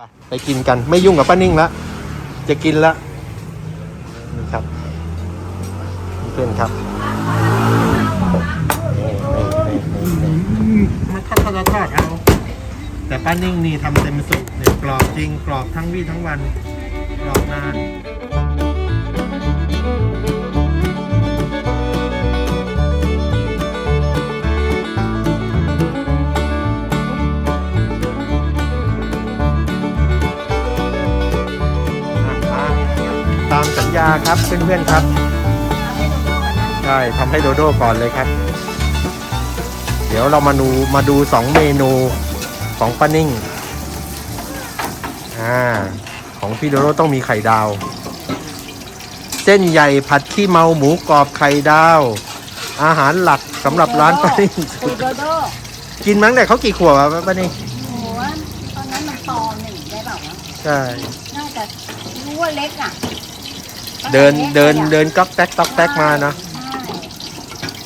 ไปไปกินกันไม่ยุ่งกับป้านิ่งละจะกินละนี่ครับเพื่อนครับมันทอดทอดทอดเอาแต่ป้านิ่งนี่ทำเต็มสุดเนี่ยกรอบจริงกรอบทั้งวี่ทั้งวันกรอบนาน ตามสัญญาครับเพื่อนๆครับใช่ทำให้โดโด้ก่อนเลยครับ เดี๋ยวเรามาดูมาดูสองเมนูของป้านิ่งอ่าของพี่โดโด้ต้องมีไข่ดาว เส้นใหญ่ผัดขี้เมาหมูกรอบไข่ดาว อาหารหลักสำหรับร้านป้านิ่งคุยโดโดกินมั้งแต่เขากี่ขวบอะป้านิ่งโอ้โหตอนนั้นมันปอหนึ่งได้เปล่าวะใช่น่าจะรู้ว่าเล็กอะ เดินเดินเดินก๊อกแต๊กก๊อกแต๊กมานะ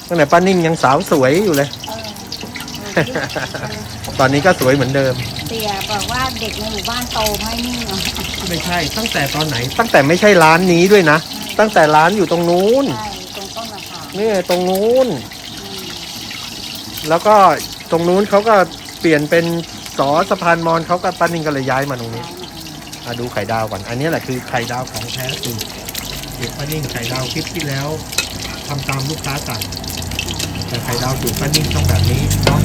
ใช่ตั้งแต่ป้านิ่งยังสาวสวยอยู่เลยเออเออตอนนี้ก็สวยเหมือนเดิมเตียบอกว่าเด็กในหมู่บ้านโตไม่นิ่งเหรอไม่ใช่ ตั้งแต่ตอนไหน ตั้งแต่ไม่ใช่ร้านนี้ด้วยนะ ตั้งแต่ร้านอยู่ตรงนู้นใช่ตรงต้นมะขามนี่ตรงนู้นอืมแล้วก็ตรงนู้นเขาก็เปลี่ยนเป็นสอสะพานมอญเขาก็ป้านิ่งก็เลยย้ายมาตรงนี้ย้ายมาอะดูไข่ดาวก่อน อันนี้แหละคือไข่ดาวของแท้จริง เด็กป้านิ่งไข่ดาวคลิปที่แล้วทำตามลูกค้าสั่งแต่ไข่ดาวสูตรป้านิ่งต้องแบบนี้เนาะ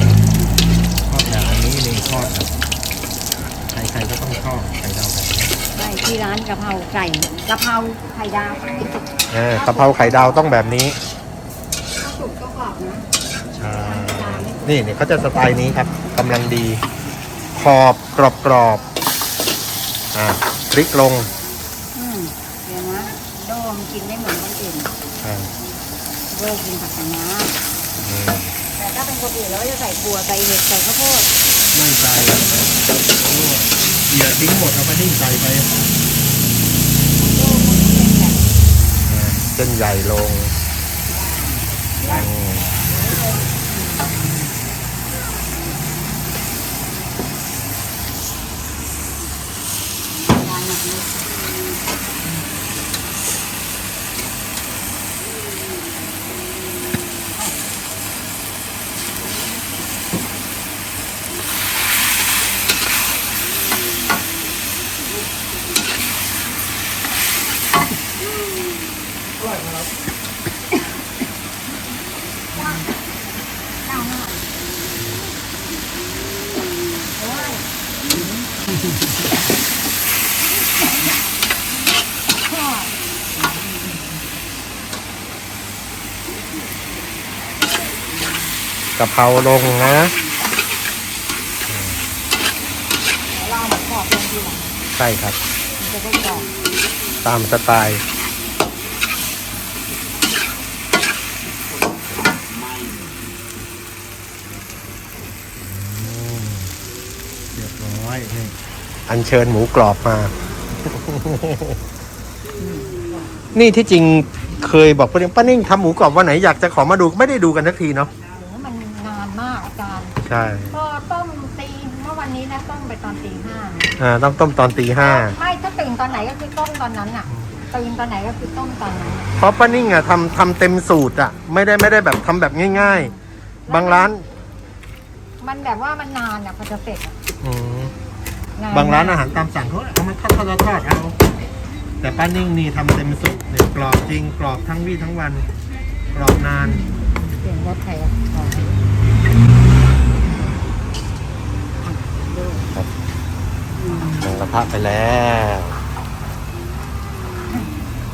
ทอดแบบนี้นี่ทอดแบบใครๆก็ต้องชอบไข่ดาวแบบนี้ใช่ที่ร้านกะเพราไก่กะเพราไข่ดาวเออกะเพราไข่ดาวต้องแบบนี้สุกก็กรอบนะใช่นี่เนี่ยเขาจะสไตล์นี้ครับกำลังดี ขอบกรอบกรอบๆอ่าพริกลง อืมเดี๋ยวนะโดมนกินไม่เหมือนคนอื่น อ่า โดกินผักคะน้าอืมแต่ถ้าเป็นคนอื่นแล้วจะใส่บัวใส่เห็ดใส่ข้าวโพดไม่ใส่อย่าทิ้งหมดเอาไปนิ่งใส่ไปโดมันเป็นแบบอ่าเส้นใหญ่ลงอืม กะเพราลงนะเราเอาหมูกรอบลงทีหลังใช่ครับ มันจะได้กรอบตามสไตล์อืมเรียบร้อยนี่อัญเชิญหมูกรอบมา นี่ที่จริงเคยบอกป้านิ่งป้านิ่งทำหมูกรอบวันไหนอยากจะขอมาดูไม่ได้ดูกันสักทีเนาะ ใช่ก็ต้มตีเมื่อวันนี้นะต้มไปตอนตีห้านะอ่าต้องต้มตอนตีห้าไม่ถ้าตื่นตอนไหนก็คือต้มตอนนั้นอะตื่นตอนไหนก็คือต้มตอนนั้นเพราะป้านิ่งอะทำทำเต็มสูตรอะ ไม่ได้ไม่ได้แบบทำแบบง่าย ๆ บางร้าน มันแบบว่ามันนานอะพอจะเสร็จอะอืมนบางร้านอาหารตามสั่งเขาเอามาทอดทอดทอดทอดเอาแต่ป้านิ่งนี่ทำเต็มสูตรเนี่ยกรอบจริงกรอบทั้งวี่ทั้งวัน กรอบนานเสียงรถใครอะอ๋อดู ลงกระทะไปแล้ว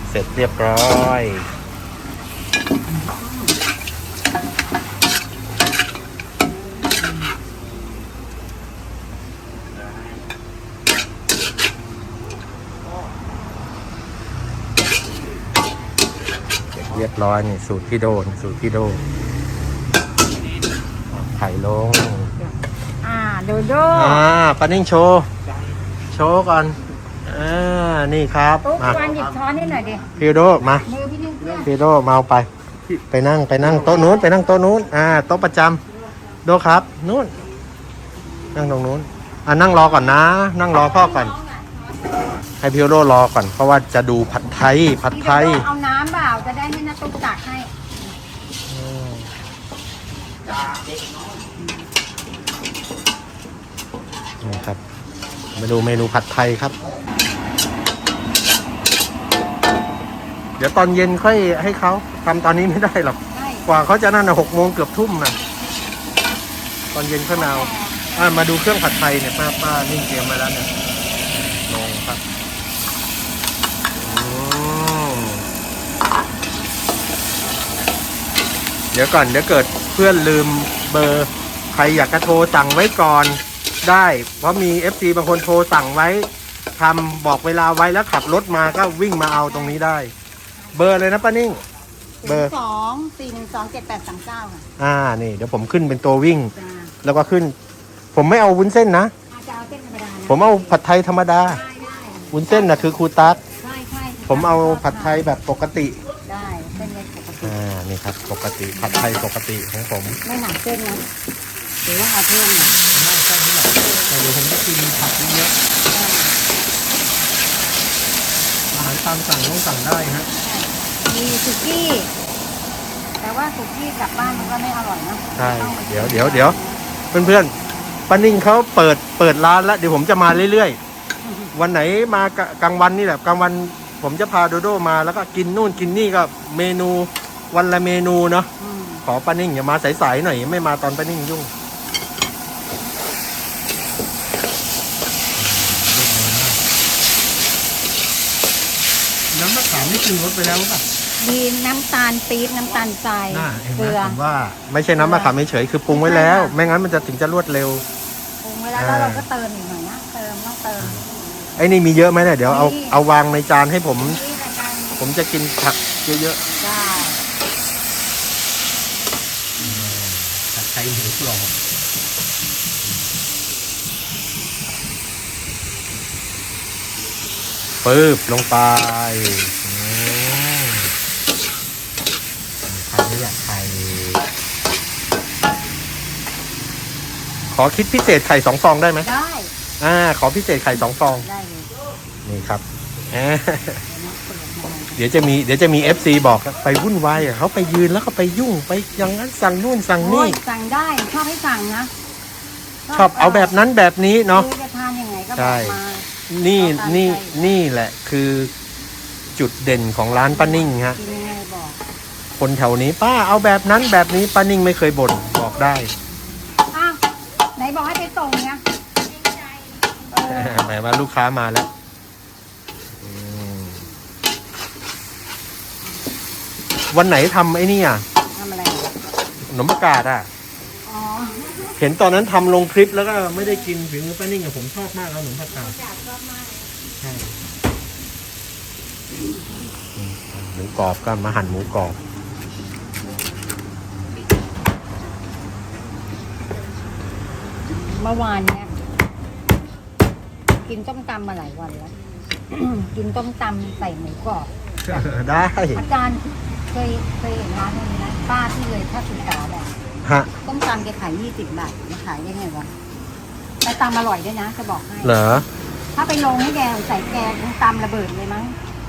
เสร็จเรียบร้อยเรียบร้อยนี่สูตรพี่โดน สูตรพี่โดนไข่ลง อ่า โดโด อ่าปานิ่งโชว์ โชว์ก่อนอ่านี่ครับตุ๊กมาวันหยิบช้อนให้หน่อยดิพี่โดมามือพี่นิ่งเพื่อนพี่โดมาเอาไป ไปนั่งไปนั่งโต๊ะนู้นไปนั่งโต๊ะนู้นอ่าโต๊ะประจำโดครับนู้นนั่งตรงนู้นอะนั่งรอก่อนนะ นั่งรอพ่อก่อน ให้พี่โรรอก่อน เพราะว่าจะดูผัดไทย ผัดไทย เอาน้ำเปล่าจะได้ให้น้าตุ๊กตักให้นี่ครับ มาดูเมนูผัดไทยครับ เดี๋ยวตอนเย็นค่อยให้เขาทำตอนนี้ไม่ได้หรอกใช่กว่าเขาจะนั่นนะหกโมงเกือบทุ่มนะตอนเย็นเขาหนาวอะมาดูเครื่องผัดไทยเนี่ยป้าป้านิ่งเตรียมมาแล้วเนี่ยลงครับอืมเดี๋ยวก่อนเดี๋ยวเกิดเพื่อนลืมเบอร์ ใครอยากจะโทรสั่งไว้ก่อน ได้ เพราะมี FC บางคนโทรสั่งไว้ทำบอกเวลาไว้แล้วขับรถมาก็วิ่งมาเอาตรงนี้ได้ เบอร์เลยนะป้านิ่ง เบอร์ สองสี่หนึ่งสองเจ็ดแปดสามเก้าค่ะอ่านี่เดี๋ยวผมขึ้นเป็นตัววิ่ง จ้าแล้วก็ขึ้น ผมไม่เอาวุ้นเส้นนะ อาจจะเอาเส้นธรรมดานะผมเอาผัดไทยธรรมดา ได้ได้วุ้นเส้นนะคือครูตั๊กใช่ใช่ผมเอาผัดไทยแบบปกติ ได้เส้นเล็กปกติอ่า นี่ครับ ปกติผัดไทยปกติของผม ไม่หนักเส้นนะ หรือว่าเอาเพิ่มหน่อยไม่ใช่นี่แหละแต่เดี๋ยวผมจะกินผัดเยอะอาหารตามสั่งต้องสั่งได้ฮะมีสุกี้ แต่ว่าสุกี้กลับบ้านมันก็ไม่อร่อยนะใช่เดี๋ยวเดี๋ยวเดี๋ยวเพื่อนๆป้านิ่งเขาเปิดเปิดร้านแล้วเดี๋ยวผมจะมาเรื่อยๆ วันไหนมากะกลางวันนี่แหละกลางวันผมจะพาโดโดมาแล้วก็กินนู่นกินนี่ก็เมนูวันละเมนูเนาะอืม ขอป้านิ่งอย่ามาสายๆหน่อย ไม่มาตอนป้านิ่งยุ่ง น้ำมะขามนี่คือรสไปแล้วป่ะ มีน้ำตาลปี๊บน้ำตาลทรายน่าเห็นไหเกมลือผมว่า ไม่ใช่น้ำมะขามเฉยๆคือปรุงไว้แล้ว ไม่งั้นมันจะถึงจะรวดเร็ว ปรุงไว้แล้วแล้วเราก็เติมอีกหน่อยนะเติมต้องเติม ไอ้นี่มีเยอะไหมเนี่ยเดี๋ยวเอามี เอาวางในจานให้ผม นี่รายการผมจะกินผักเยอะได้ๆผัดไทยหมูกรอบปึ๊บลงไปอืมไข่นี่แหละไข่ ขอคิดพิเศษไข่สองฟองได้ไหมได้อ่า ขอพิเศษไข่สองฟอง ได้เลยนี่ครับแหมเดี๋ยวนะเปิดมาเดี๋ยวจะมีเดี๋ยวจะมี FC บอกไปวุ่นวายอะเขาไปยืนแล้วก็ไปยุ่งไปอย่างนั้นสั่งนู่นสั่งโอ้นี่ ยสั่งได้ชอบให้สั่งนะชอบเอาแบบนั้นแบบนี้เนาะคือจะทานยังไงก็บใช่ อกมา นี่เอาตามนี่ใจนี่แหละคือจุดเด่นของร้านป้านิ่งฮะกินยังไงบอกคนแถวนี้ป้าเอาแบบนั้นแบบนี้ป้านิ่งไม่เคยบ่นบอกได้ อ้าวไหนบอกให้ไปส่งเนี่ยเออ หมายว่าลูกค้ามาแล้วอืมวันไหนทำไอ้นี่อะทำอะไรอะขนมประกาศอะ อ๋อเห็นตอนนั้นทำลงคลิปแล้วก็ไม่ได้กินฝีมือป้านิ่งอะผมชอบมากแล้วขนมผักกาดอยากชอบมากเลยใช่หมูกรอบก็มาหั่นหมูกรอบ เมื่อวานเนี่ย กินต้มตำมาหลายวันแล้ว กินต้มตำใส่หมูกรอบ ได้ อาจารย์เคยเคยเห็นร้านนี้นะป้าที่เลยถ้าศึกษาแบบฮะ ต้มตำแกขายยี่สิบบาทมาขายได้ไงวะแต่ตำอร่อยด้วยนะจะบอกให้ เหรอ ถ้าไปลงให้แกใส่แกคงตำระเบิดเลยมั้ง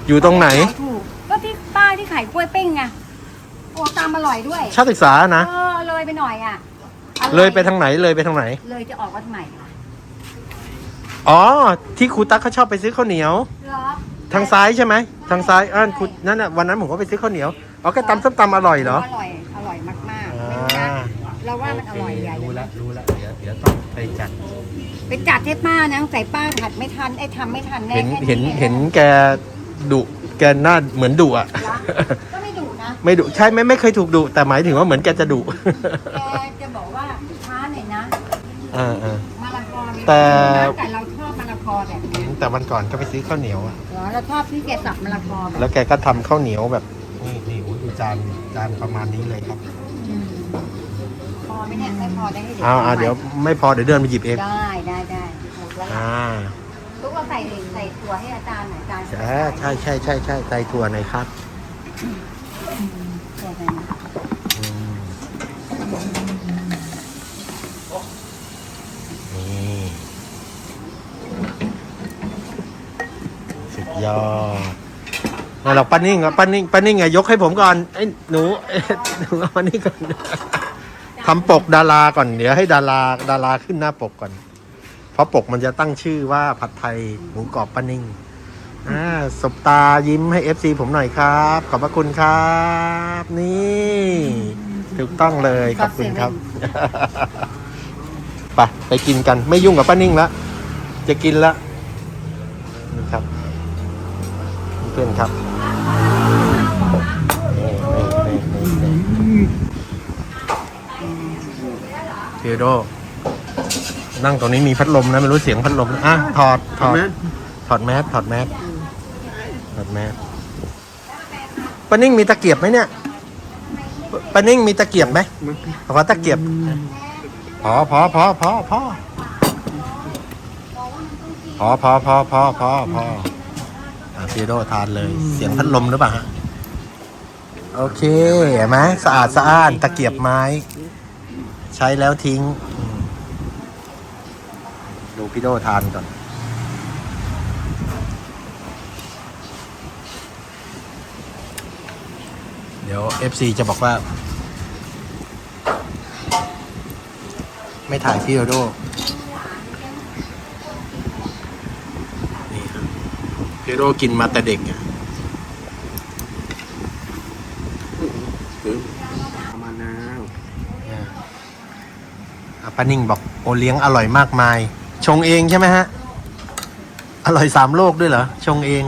อยู่ตรงไหน ขายถูกก็ที่ป้าที่ขายกล้วยปิ้งไงโอ้ตำอร่อยด้วยชาติศึกษานะ เออเลยไปหน่อยอะอร่อเลยไปทางไหนเลยไปทางไหน เลยจะออกวัดใหม่ค่ะ อ๋อ ที่ครูตั๊กเขาชอบไปซื้อข้าวเหนียว เหรอ ทางซ้ายใช่ไหมทางซ้ายอ่าครูนั่นน่ะวันนั้นผมก็ไปซื้อข้าวเหนียวอ๋อแกตำส้มตำอร่อยเหรออร่อย อร่อยมากๆอ่ไม่รู้นะาเราว่ามันอร่อยใหญ่รู้แล้วรู้แล้วเดี๋ยวเดี๋ยวต้องไปจัดไปจัดให้ป้านะใส่ป้าผัดไม่ทันไอ้ทำไม่ทันแน่เห็นแค่เห็นองเห็นแกดุแกหน้าเหมือนดุอะเหรอก็ไม่ดุนะไม่ดุใช่ไม่ไม่เคยถูกดุแต่หมายถึงว่าเหมือนแกจะดุแกจะบอกว่าช้าหน่อยนะอ่าอ่ามะละกอมีแต่แต่เราชอบมะละกอ แบบเนี้ยแต่วันก่อนก็ไปซื้อข้าวเหนียวอะเหรอเราชอบที่แกสับมะละกอแบบแล้วแกก็ทำข้าวเหนียวแบบนี่นี่โอ้ยดูจานจานประมาณนี้เลยครับอืมพอไหมเนี่ยไม่พอได้ให้เด็กเอาเอาเดี๋ยวไม่พอเดี๋ยวเดินไปหยิบเองได้ได้ได้ถูกแล้วอ่าทุกเราใส่ใส่ถั่วให้อาจารย์หน่อยอาจารย์ ใช่ใช่ใช่ใช่ใช่ใส่ถั่วหน่อยครับ ถั่วใส่นะ อืมนี่ ยอดนั่นเราป้านิ่งอะป้านิ่งป้านิ่งอะยกให้ผมก่อนไอ้ยหนูเอ้ยหนูเอามานี่ก่อนทำปกดาราก่อนเดี๋ยวให้ดาราดาราขึ้นหน้าปกก่อน เพราะปกมันจะตั้งชื่อว่าผัดไทยหมูกรอบป้านิ่งอ่าสบตายิ้มให้เอฟซีผมหน่อยครับ ขอบพระคุณครับ นี่ถูกต้องเลยขอบคุณครับ ไปไปกินกันไม่ยุ่งกับป้านิ่งล้วจะกินละนี่ครับ เพื่อนครับเทโด นั่งตรงนี้มีพัดลมนะไม่รู้เสียงพัดลมอะถอดถอดถอดแมสถอดแมสถอดแมสป้านิ่งมีตะเกียบไหมเนี่ยป้านิ่งมีตะเกียบไหมขอตะเกียบ พอพอพอพอพอพอพอพอพอพอ พออะพี่โดทานเลย เสียงพัดลมหรือเปล่าฮะ โอเคเห็นไหมสะอาดสะอ้านตะเกียบไม้ ใช้แล้วทิ้งอืมดูพี่โดทานก่อน เดี๋ยว FC จะบอกว่า ไม่ถ่ายพี่โดโดนี่ครับ พี่โดโดกินมาแต่เด็กอะประมาณน้อะป้านิ่งบอกโอเลี้ยงอร่อยมากมาย ชงเองใช่ไหมฮะ อร่อยสามโลกด้วยเหรอ ชงเอง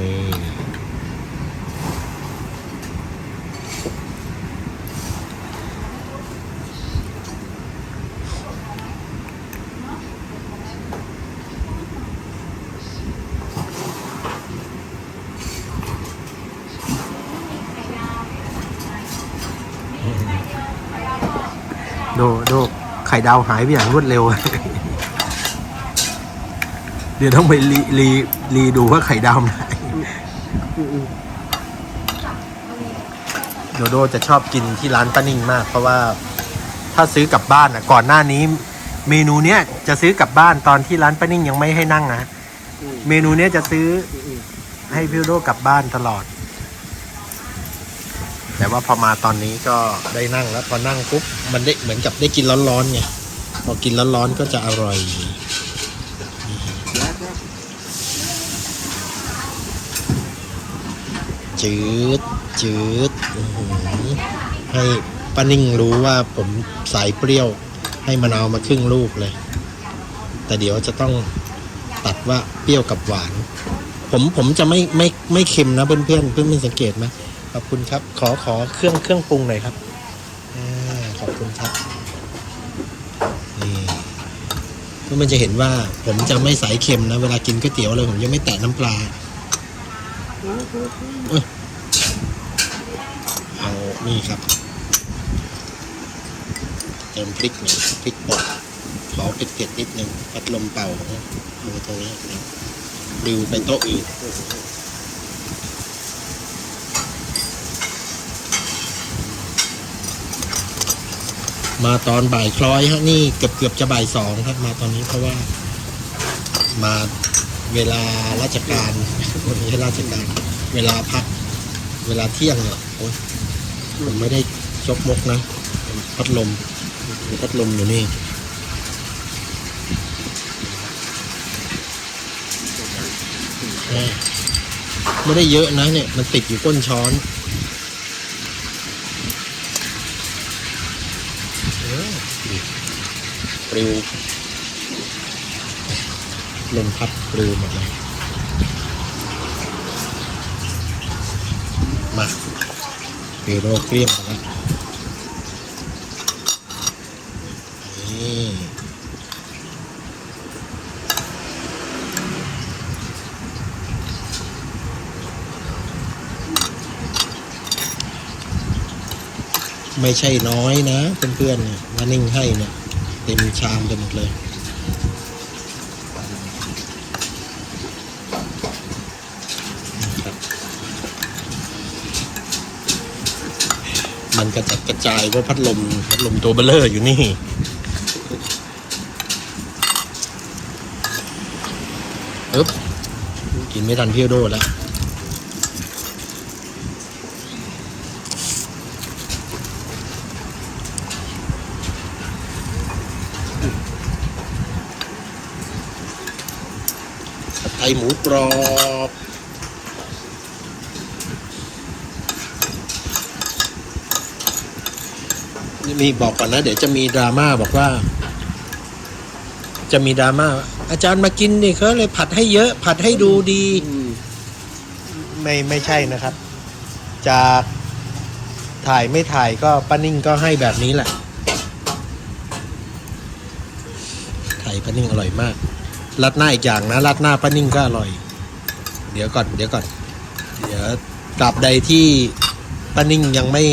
นี่ ดูดูไข่ ดาวหายไปอย่างรวดเร็ว เดี๋ยวต้องไปรีรีรีดูว่าไข่ดาวไหนโดโดจะชอบกินที่ร้านป้านิ่งมาก เพราะว่าถ้าซื้อกลับบ้านอะก่อนหน้านี้ เมนูเนี้ยจะซื้อกลับบ้านตอนที่ร้านป้านิ่งยังไม่ให้นั่งนะเมนูเนี้ยจะซื้อให้พี่โดกลับบ้านตลอด แต่ว่าพอมาตอนนี้ก็ได้นั่งแล้วพอนั่งปุ๊บมันได้เหมือนกับได้กินร้อนๆไงพอกินร้อนๆก็จะอร่อยจืดจืดให้ป้านิ่งรู้ว่าผมสายเปรี้ยว ให้มะนาวมาครึ่งลูกเลย แต่เดี๋ยวจะต้องตัดว่าเปรี้ยวกับหวาน ผมผมจะไม่ไม่ไม่เค็มนะเพื่อนเพื่อนเพื่อนสังเกตไหม ขอบคุณครับ ขอขอเครื่องเครื่องปรุงหน่อยครับอขอบคุณครับนี่เพื่อนมันจะเห็นว่าผมจะไม่ใส่เค็มนะ เวลากินก๋วยเตี๋ยวเลยผมจะไม่แตะน้ำปลาเอานี่ครับ เติมพริกหน่อยพริกป่นขอเผ็ดๆนิดนึงพัดลมเป่ามือตรงนี้นะดิวไปโต๊ะอื่น มาตอนบ่ายคล้อยฮะนี่เกือบเกือบจะบ่ายสองครับมาตอนนี้เพราะว่า มาเวลาราชการวันนี้ราชการ เวลาพัก เวลาเที่ยงเนี่ยโอ๊ยผมไม่ได้ชกมกนะพัดลมพัดลมอยู่นี่ไม่ได้เยอะนะเนี่ย มันติดอยู่ก้นช้อนเออ ปลิวลมพัดปลิวหมดเลยมาเปโรเกลี้ยงแล้วนี่ไม่ใช่น้อยนะเพื่อนๆเนี่ยมานิ่งให้เนี่ย ต็มชามไปหมดเลยมันกระจัดกระจายเพราะพัดลมพัดลมตัวเบลเลอร์อยู่นี่อึ๊บกินไม่ทันพี่โดแล้ว ผัดไทย หมูกรอบนี่มีบอกก่อนนะ เดี๋ยวจะมีดราม่าบอกว่า จะมีดราม่าอาจารย์มากินนี่เขาเลยผัดให้เยอะ ผัดให้ดูดี ไม่ไม่ใช่นะครับ จากถ่ายไม่ถ่ายก็ป้านิ่งก็ให้แบบนี้แหละถ่ายป้านิ่งอร่อยมาก รัดหน้าอีกอย่างนะรัดหน้าป้านิ่งก็อร่อย เดี๋ยวก่อน เดี๋ยวก่อน เดี๋ยวตราบใดที่ป้านิ่งยังไม่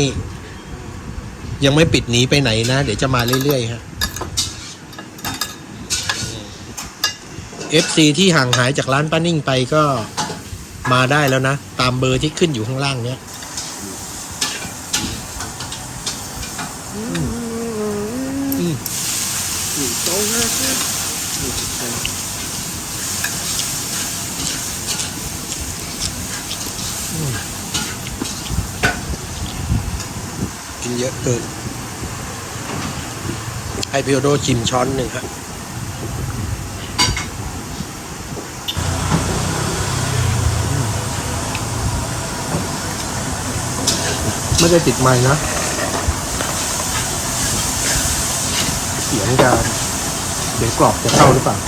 ยังไม่ปิดหนีไปไหนนะ เดี๋ยวจะมาเรื่อยๆฮะ FC ที่ห่างหายจากร้านป้านิ่งไปก็มาได้แล้วนะ ตามเบอร์ที่ขึ้นอยู่ข้างล่างเนี้ย อื เยอะเกิน ให้พี่โอโดชิมช้อนหนึ่งครับไม่ได้ติดไม้นะ เสียงจะเดี๋ยวกรอบจะเข้าหรือเปล่า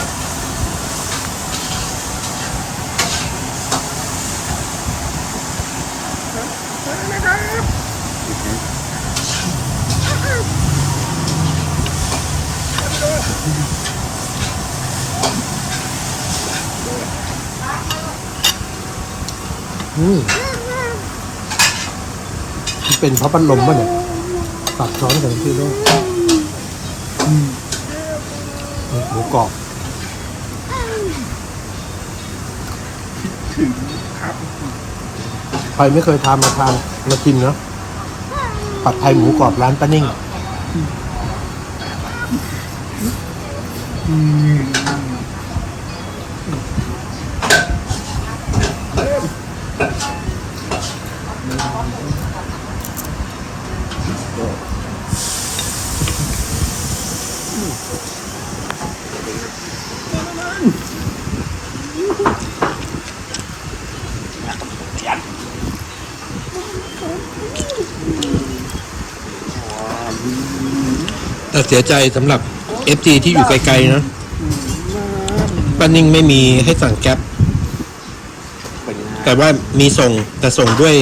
อืมมันเป็นเพราะพัดลมป่ะเนี่ยตัดช้อนกันพี่ด้วยอืมหมูกรอบใครไม่เคยทานมาทานมากินเนาะผัดไทยหมูกรอบร้านป้านิ่งแต่ เสียใจสำหรับ FG ที่อยู่ไกลๆนะป้านิ่งไม่มีให้สั่งแก๊ปแต่ว่ามีส่งแต่ส่งด้วย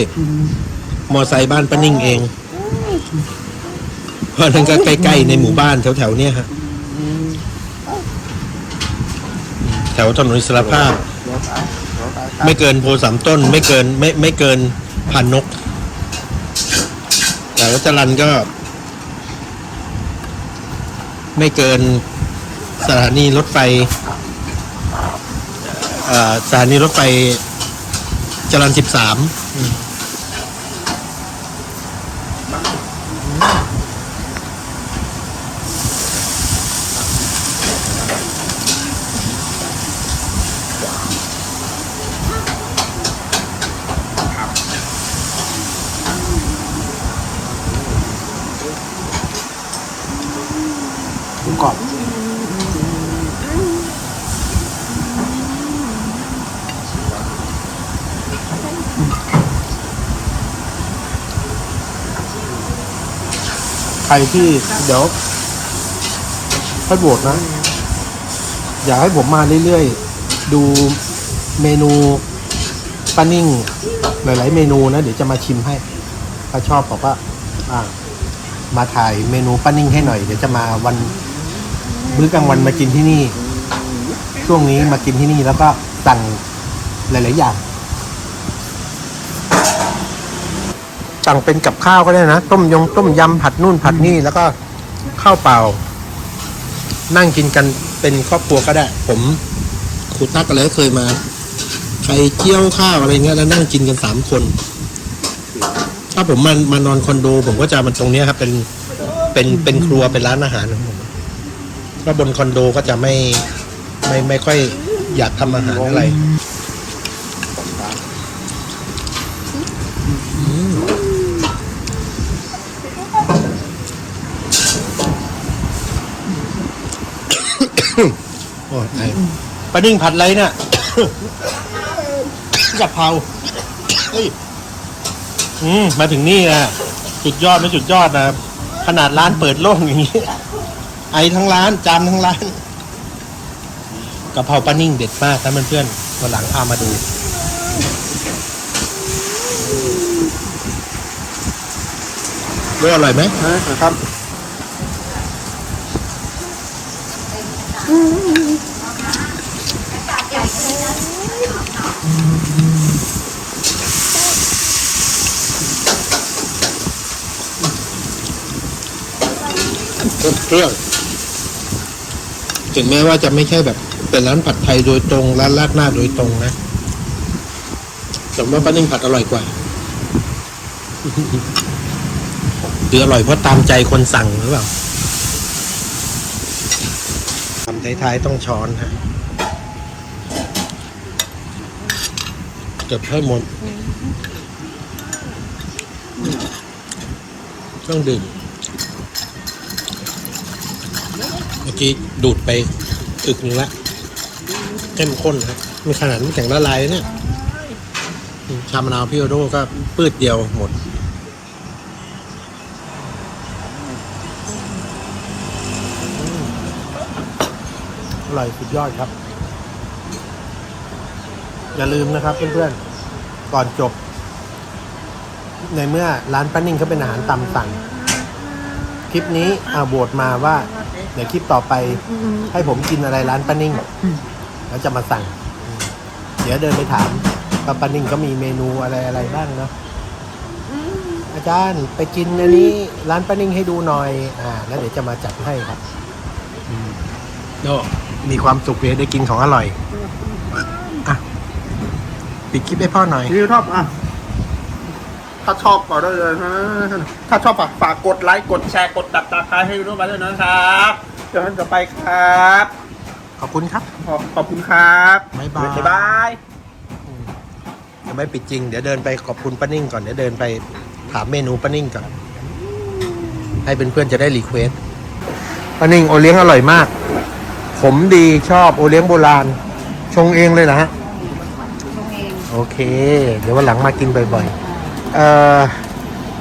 มอไซค์บ้านป้านิ่งเอง เพราะนั่นก็ใกล้ๆในหมู่บ้านแถวๆเนี้ยฮะแถวถนนอิสรภาพ ไม่เกินโพสามต้น ไม่เกินไม่ไม่เกินพันนก แต่วัชรันก็ ไม่เกินสถานีรถไฟสถานีรถไฟจรันสิบสาม ใครที่เดี๋ยวค่อยโบทนะ อยากให้ผมมาเรื่อยๆ ดูเมนูป้านิ่ง หลายๆ เมนูนะ เดี๋ยวจะมาชิมให้ ถ้าชอบบอกว่าอ่า มาถ่ายเมนูป้านิ่งให้หน่อย เดี๋ยวจะมาวันมื้อกลางวันมากินที่นี่ ช่วงนี้มากินที่นี่แล้วก็สั่งหลาย ๆ อย่าง สั่งเป็นกับข้าวก็ได้นะ ต้มยงต้มยำผัดนู่นผัดนี่แล้วก็ข้าวเปล่า นั่งกินกันเป็นครอบครัวก็ได้ ผมครูตั๊กก็เลยเคยมาใครเจียวข้าวอะไรเงี้ยแล้วนั่งกินกันสามคน ถ้าผมมามานอนคอนโด ผมก็จะมันตรงเนี้ยครับ เป็นเป็นเป็นครัวเป็นร้านอาหารของผมถ้าบนคอนโดก็จะไม่ไม่ไม่ค่อยอยากทำอาหารอะไร โอ้ยไอ้ปลาดิ้งผัดอะไรเนี่ย กะเพราเฮ้ยอืมมาถึงนี่นะสุดยอดไม่สุดยอดนะขนาดร้านเปิดโล่งอย่างนี้ ไอทั้งร้านจามทั้งร้านกะเพราปลานิ่งเด็ดมากนะเพื่อนๆวันหลังพามาดูด้วยอร่อยไหมครับ เครื่องถึงแม้ว่าจะไม่ใช่แบบ เป็นร้านผัดไทยโดยตรง ร้านราดหน้าโดยตรงนะแต่ว่าป้านิ่งผัดอร่อยกว่าหรืออร่อยเพราะตามใจคนสั่งหรือเปล่าทำท้ายๆต้องช้อนฮะ เก็บให้หมดเครื่องดื่มเมื่อกี้ดูดไปอึกหนึงละเข้มข้นครับมีขนาดน้ำแข็งละลายเลยเนี่ยชามะนาวพี่โอโดก็ปืดเดียวหมดอร่อยสุดยอดครับ อย่าลืมนะครับเพื่อนๆ ก่อนจบ ในเมื่อร้านป้านิ่งเขาเป็นอาหารตามสั่ง คลิปนี้อาโหวตมาว่าเดี๋ยวคลิปต่อไปให้ผมกินอะไรร้านป้านิ่ง แล้วจะมาสั่ง เดี๋ยวเดินไปถามว่าป้านิ่งก็มีเมนูอะไรอะไรบ้างเนาะอาจารย์ไปกินอันนี้ร้านป้านิ่งให้ดูหน่อย อ่า แล้วเดี๋ยวจะมาจัดให้ครับโน่มีความสุขเลยได้กินของอร่อยอ ปิดคลิปให้พ่อหน่อย นี่ชอบอะ ถ้าชอบก็ได้เลยนะถ้าชอบฝากฝากกดไลค์ กดแชร์ กดตับตาคายให้รู้มาด้วยนะครับ เดี๋ยวท่านต่อไปครับ ขอบคุณครับ ขอบขอบคุณครับบ๊ายบายบ๊าย บาย ยังไม่ปิดจริง เดี๋ยวเดินไปขอบคุณป้านิ่งก่อน เดี๋ยวเดินไปถามเมนูป้านิ่งก่อน ให้เพื่อนๆจะได้รีเควสป้านิ่งโอเลี้ยงอร่อยมาก ผมดีชอบโอเลี้ยงโบราณ ชงเองเลยนะฮะชงเอง โอเค เดี๋ยววันหลังมากินบ่อยๆเอ่อ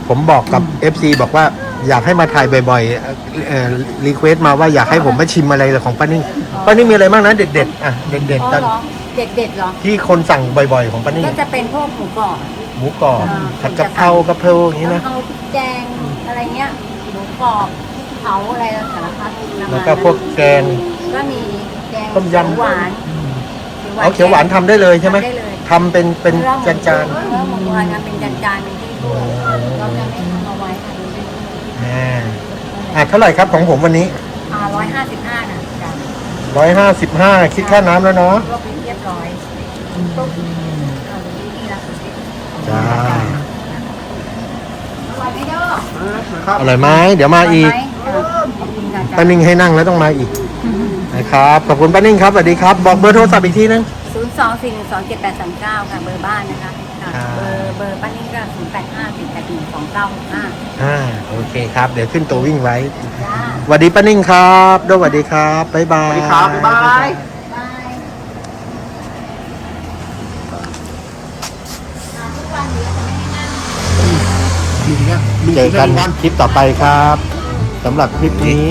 ผมบอกกับ FC บอกว่าอยากให้มาถ่ายบ่อยๆเอ่อรีเควสมาว่าอยากให้ผมมาชิมอะไรของป้านิ่งป้านิ่งมีอะไรบ้างนะเด็ดๆอะเด็ดอ๋อๆตอนเหรอเด็ดเด็ดๆเหรอ ที่คนสั่งบ่อยๆของป้านิ่งก็จะเป็นพวกหมูกรอบหมูกรอบอ่าผัดกะเพรากะเพราอย่างนี้นะกะเพราพริกแกงอะไรเงี้ยหมูกรอบเผาอะไรสารพัดประมาณแล้วก็พวกแกงก็มีแกงต้มยำเขียวหวานเอาเขียวหวานทำได้เลยใช่ไหมทำได้เลย ทำเป็นเป็นจานจานเออหมูหวานทำเป็นจานจานๆเป็นที่ถ้วยเราจะไม่ทำเอาไว้ค่ะๆอ่าอะเท่าไหร่ครับของผมวันนี้ อ่าร้อยห้าสิบห้านะจ้ะร้อยห้าสิบห้าคิดค่าน้ำแล้วเนาะรวบเรียบร้อยตุ๊บเอานี่ละจ้าอร่อยไหมเด้อครับอร่อยไหมเดี๋ยวมาอีกร่ยไหขอบคุณค่ะป้านิ่งให้นั่งแล้วต้องมาอีกนะครับ ขอบคุณป้านิ่งครับสวัสดีครับ บอกเบอร์โทรศัพท์อีกทีนึงศูนย์ สองสี่หนึ่งสองเจ็ดแปดสามเก้าค่ะเบอร์บ้านนะคะค่ะอ่าเบอร์เบอร์ป้านิ่งก็ศูนย์แปดห้าสี่แปดหนึ่งสองเก้าห้าอ่าโอเคครับ เดี๋ยวขึ้นตัววิ่งไว้จ้าสวัสดีป้านิ่งครับด้วยสวัสดีครับบ๊ายบาสยวัสดีครับบ๊ายบาย บายเจอกันคลิปต่อไปครับสำหรับคลิปนี้